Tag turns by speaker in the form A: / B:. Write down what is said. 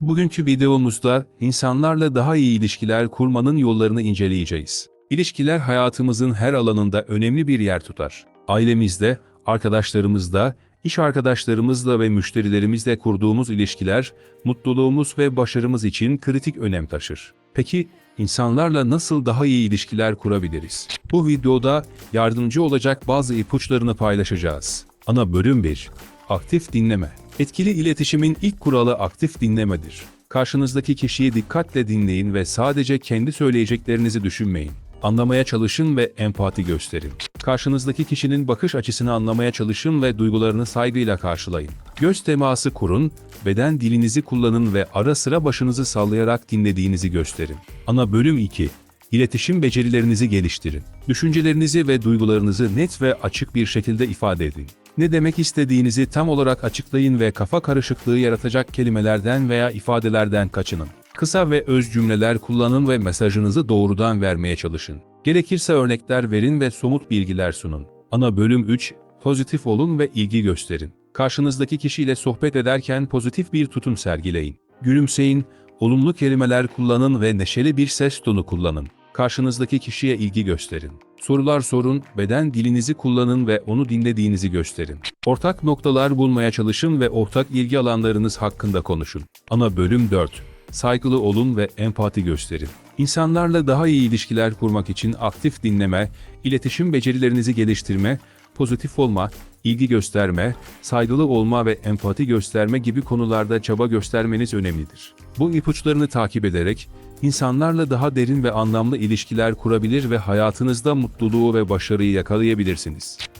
A: Bugünkü videomuzda insanlarla daha iyi ilişkiler kurmanın yollarını inceleyeceğiz. İlişkiler hayatımızın her alanında önemli bir yer tutar. Ailemizde, arkadaşlarımızda, iş arkadaşlarımızla ve müşterilerimizle kurduğumuz ilişkiler, mutluluğumuz ve başarımız için kritik önem taşır. Peki, insanlarla nasıl daha iyi ilişkiler kurabiliriz? Bu videoda yardımcı olacak bazı ipuçlarını paylaşacağız. Ana bölüm 1. Aktif dinleme. Etkili iletişimin ilk kuralı aktif dinlemedir. Karşınızdaki kişiyi dikkatle dinleyin ve sadece kendi söyleyeceklerinizi düşünmeyin. Anlamaya çalışın ve empati gösterin. Karşınızdaki kişinin bakış açısını anlamaya çalışın ve duygularını saygıyla karşılayın. Göz teması kurun, beden dilinizi kullanın ve ara sıra başınızı sallayarak dinlediğinizi gösterin. Ana bölüm 2. İletişim becerilerinizi geliştirin. Düşüncelerinizi ve duygularınızı net ve açık bir şekilde ifade edin. Ne demek istediğinizi tam olarak açıklayın ve kafa karışıklığı yaratacak kelimelerden veya ifadelerden kaçının. Kısa ve öz cümleler kullanın ve mesajınızı doğrudan vermeye çalışın. Gerekirse örnekler verin ve somut bilgiler sunun. Ana bölüm 3. Pozitif olun ve ilgi gösterin. Karşınızdaki kişiyle sohbet ederken pozitif bir tutum sergileyin. Gülümseyin, olumlu kelimeler kullanın ve neşeli bir ses tonu kullanın. Karşınızdaki kişiye ilgi gösterin. Sorular sorun, beden dilinizi kullanın ve onu dinlediğinizi gösterin. Ortak noktalar bulmaya çalışın ve ortak ilgi alanlarınız hakkında konuşun. Ana bölüm 4. Saygılı olun ve empati gösterin. İnsanlarla daha iyi ilişkiler kurmak için aktif dinleme, iletişim becerilerinizi geliştirme, pozitif olma, ilgi gösterme, saygılı olma ve empati gösterme gibi konularda çaba göstermeniz önemlidir. Bu ipuçlarını takip ederek, insanlarla daha derin ve anlamlı ilişkiler kurabilir ve hayatınızda mutluluğu ve başarıyı yakalayabilirsiniz.